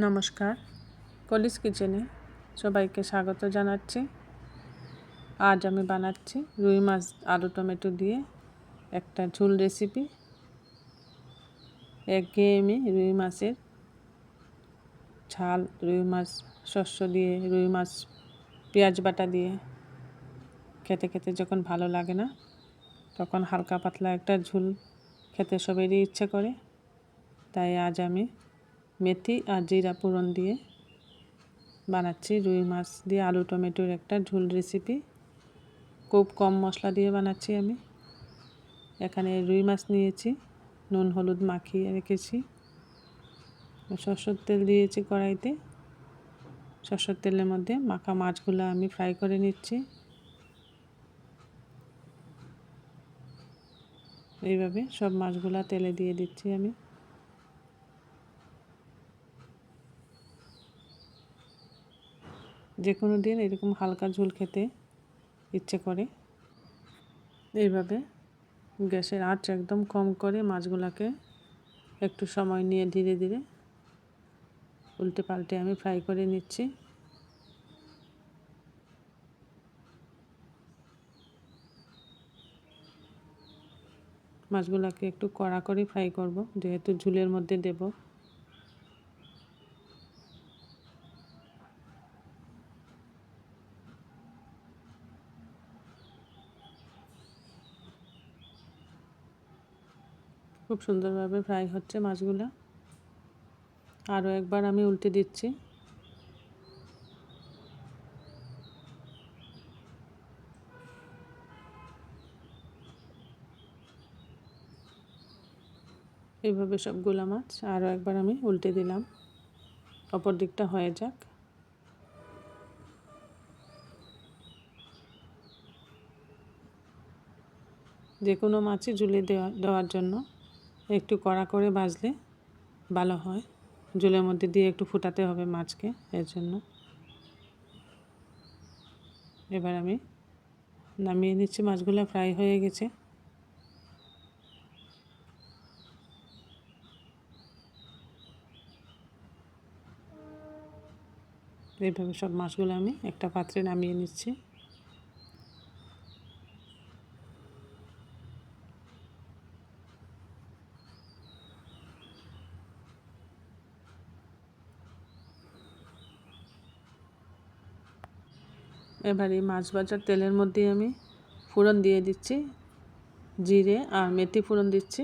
নমস্কার। কলিস কিচেনে সবাইকে স্বাগত জানাচ্ছি। আজ আমি বানাচ্ছি রুই মাছ আলু টমেটো দিয়ে একটা ঝুল রেসিপি। এক একঘেয়েমি রুই মাছের ঝাল, রুই মাছ শস্য দিয়ে, রুই মাছ পেঁয়াজ বাটা দিয়ে খেতে খেতে যখন ভালো লাগে না, তখন হালকা পাতলা একটা ঝুল খেতে সবেরই ইচ্ছে করে। তাই আজ আমি মেথি আর জিরা পুরন দিয়ে বানাচ্ছি। রুই মাছ দিয়ে আলু, টমেটোর একটা ঝোল রেসিপি খুব কম মশলা দিয়ে বানাচ্ছি আমি। এখানে রুই মাছ নিয়েছি, নুন, হলুদ মাখিয়ে রেখেছি। সরষের তেল দিয়েছি কড়াইতে। সরষের তেলের মধ্যে মাখা মাছগুলো আমি ফ্রাই করে নিচ্ছি। এইভাবে সব মাছগুলা তেলে দিয়ে দিচ্ছি আমি। যে কোনো দিন এরকম হালকা ঝোল খেতে ইচ্ছে করে। এইভাবে গ্যাসের আঁচ একদম কম করে মাছগুলোকে একটু সময় নিয়ে ধীরে ধীরে উল্টে পাল্টে আমি ফ্রাই করে নিচ্ছি। মাছগুলোকে একটু কড়া করে ফ্রাই করব, যেহেতু ঝুলের মধ্যে দেবো। খুব সুন্দরভাবে ফ্রাই হচ্ছে মাছগুলো। আরও একবার আমি উল্টে দিচ্ছি। এইভাবে সবগুলো মাছ আরও একবার আমি উল্টে দিলাম। অপর দিকটা হয়ে যাক। যে কোনো মাছই ঝুলে দেওয়া দেওয়ার জন্য। একটু কড়া করে ভাজলে ভালো হয়। জলের মধ্যে দিয়ে একটু ফুটাতে হবে মাছকে এর জন্য। এবার আমি নামিয়ে নিচ্ছি, মাছগুলো ফ্রাই হয়ে গেছে। এইভাবে সব মাছগুলো আমি একটা পাত্রে নামিয়ে নিচ্ছি। এবার এই মাছ ভাজার তেলের মধ্যে আমি ফোড়ন দিয়ে দিচ্ছি, জিরে আর মেথি ফোড়ন দিচ্ছি।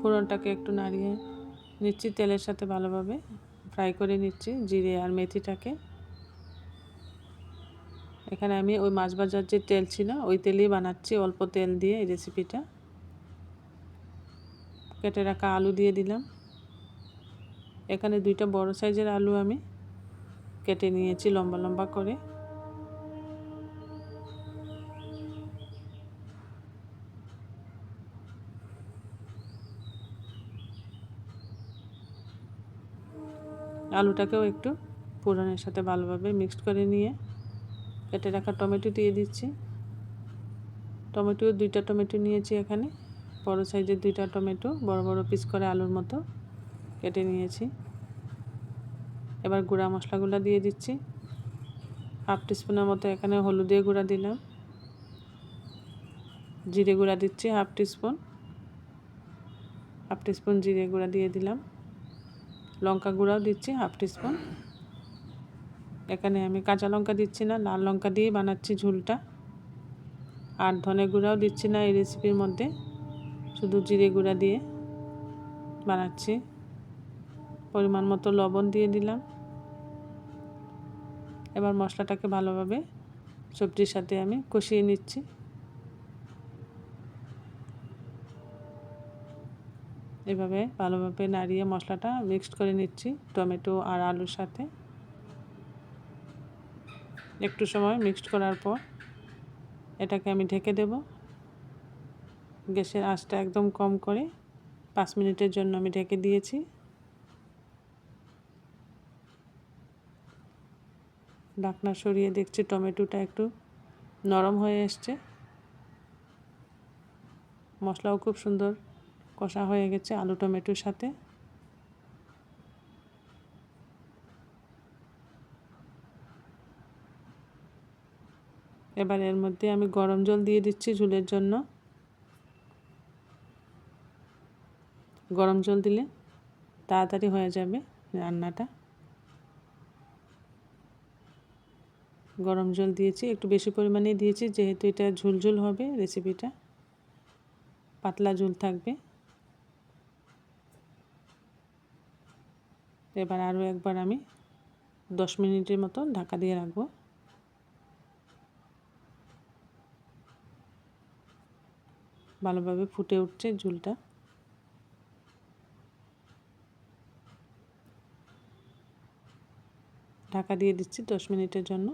ফোড়নটাকে একটু নাড়িয়ে নিচ্ছি, তেলের সাথে ভালোভাবে ফ্রাই করে নিচ্ছি জিরে আর মেথিটাকে। এখানে আমি ওই মাছ ভাজার যে তেল ছিল, ওই তেলই বানাচ্ছি অল্প তেল দিয়ে এই রেসিপিটা কেটে রাখা আলু দিয়ে দিলাম। এখানে দুইটা বড় সাইজের আলু আমি কেটে নিয়েছি লম্বা লম্বা করে। আলুটাকেও একটু পুরানের সাথে ভালোভাবে মিক্সড করে নিয়ে কেটে রাখা টমেটো দিয়ে দিচ্ছি। টমেটো দুইটা টমেটো নিয়েছি এখানে। বড় সাইজের দুইটা টমেটো, বড় বড় পিস করে আলুর মতো। কেটে নিয়েছি। এবার গুঁড়া মশলাগুলো দিয়ে দিচ্ছি। হাফ টিস্পুনের মতো এখানে হলুদের গুঁড়া দিলাম। জিরে গুঁড়া দিচ্ছি হাফ টিস্পুন। হাফ টিস্পুন জিরে গুঁড়া দিয়ে দিলাম। লঙ্কা গুঁড়াও দিচ্ছি হাফ টিস্পুন। এখানে আমি কাঁচা লঙ্কা দিচ্ছি না, লাল লঙ্কা দিয়ে বানাচ্ছি ঝুলটা। আর ধনে গুঁড়াও দিচ্ছি না এই রেসিপির মধ্যে। শুধু জিরে গুঁড়া দিয়ে বানাচ্ছি। পরিমাণ মতো লবণ দিয়ে দিলাম। এবার মশলাটাকে ভালোভাবে সবজির সাথে আমি কষিয়ে নিচ্ছি। এভাবে ভালোভাবে নাড়িয়ে মশলাটা মিক্সড করে নিচ্ছি টমেটো আর আলুর সাথে। একটু সময় মিক্সড করার পর এটাকে আমি ঢেকে দেব। গ্যাসের আঁচটা একদম কম করে পাঁচ মিনিটের জন্য আমি ঢেকে দিয়েছি। ঢাকনা সরিয়ে দেখছি টমেটোটা একটু নরম হয়ে এসছে। মশলাও খুব সুন্দর কষা হয়ে গেছে আলু টমেটোর সাথে। এবার এর মধ্যে আমি গরম জল দিয়ে দিচ্ছি ঝুলের জন্য। গরম জল দিলে তাড়াতাড়ি হয়ে যাবে রান্নাটা। গরম জল দিয়েছি, একটু বেশি পরিমাণেই দিয়েছি, যেহেতু এটা ঝুলঝুল হবে রেসিপিটা পাতলা ঝুল থাকবে। এবার আরও একবার আমি দশ মিনিটের মতো ঢাকা দিয়ে রাখব। ভালোভাবে ফুটে উঠছে ঝুলটা। ঢাকা দিয়ে দিচ্ছি দশ মিনিটের জন্য।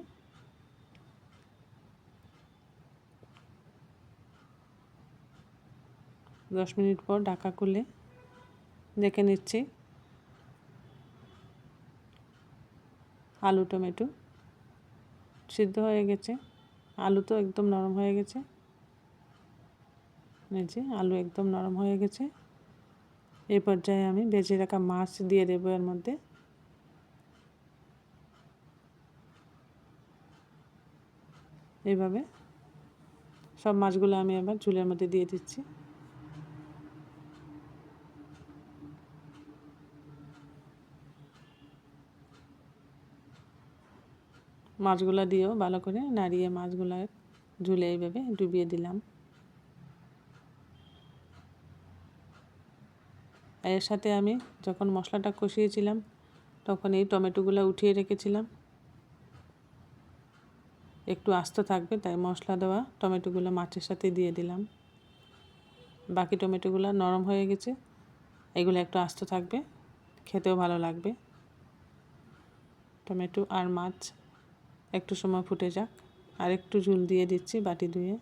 দশ মিনিট পর ঢাকা খুলে দেখে নিচ্ছি। আলু, টমেটো সিদ্ধ হয়ে গেছে। আলু তো একদম নরম হয়ে গেছে। যে আলু একদম নরম হয়ে গেছে। এই পর্যায়ে আমি বেজে রাখা মাছ দিয়ে দেবো এর মধ্যে। এইভাবে সব মাছগুলো আমি এবার ঝুলের মধ্যে দিয়ে দিচ্ছি। মাছগুলো দিয়েও ভালো করে, নাড়িয়ে মাছগুলো ঝুলে এইভাবে ডুবিয়ে দিলাম। এর সাথে আমি যখন মশলাটা কষিয়েছিলাম, তখন এই টমেটোগুলো উঠিয়ে রেখেছিলাম। একটু আস্ত থাকবে, তাই মশলা দেওয়া টমেটোগুলো মাছের সাথে দিয়ে দিলাম। বাকি টমেটোগুলো নরম হয়ে গেছে, এগুলো একটু আস্ত থাকবে, খেতেও ভালো লাগবে। টমেটো আর মাছ একটু সময় ফুটে যাক। আর একটু ঝুল দিয়ে দিচ্ছি বাটি ধুয়ে।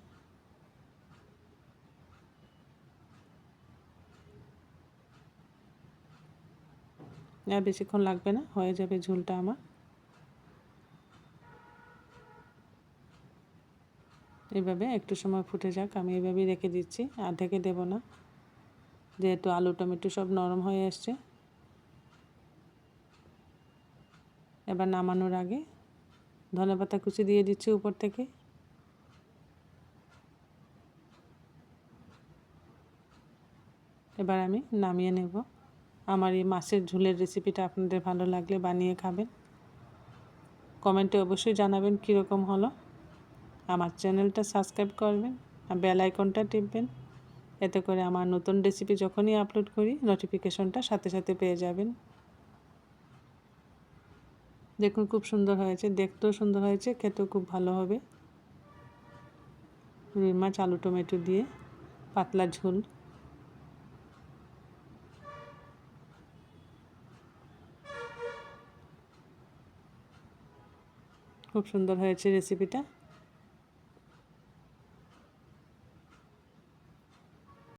আর বেশিক্ষণ লাগবে না, হয়ে যাবে ঝুলটা আমার। এভাবে একটু সময় ফুটে যাক, আমি এভাবেই রেখে দিচ্ছি আর ঢেকে দেব না। যেহেতু আলু, টমেটো সব নরম হয়ে এসছে এবার নামানোর আগে ধনে পাতা কুচি দিয়ে দিচ্ছি উপর থেকে। এবার আমি নামিয়ে নেব। আমার এই মাছের ঝোলের রেসিপিটা আপনাদের ভালো লাগলে বানিয়ে খাবেন। কমেন্টে অবশ্যই জানাবেন কীরকম হলো। আমার চ্যানেলটা সাবস্ক্রাইব করবেন আর বেল আইকনটা টিপবেন। এতে করে আমার নতুন রেসিপি যখনই আপলোড করি নোটিফিকেশনটা সাথে সাথে পেয়ে যাবেন। দেখুন খুব সুন্দর হয়েছে, দেখতেও সুন্দর হয়েছে, খেতেও খুব ভালো হবে। রুই মাছ, আলু, টমেটো দিয়ে পাতলা ঝোল। খুব সুন্দর হয়েছে রেসিপিটা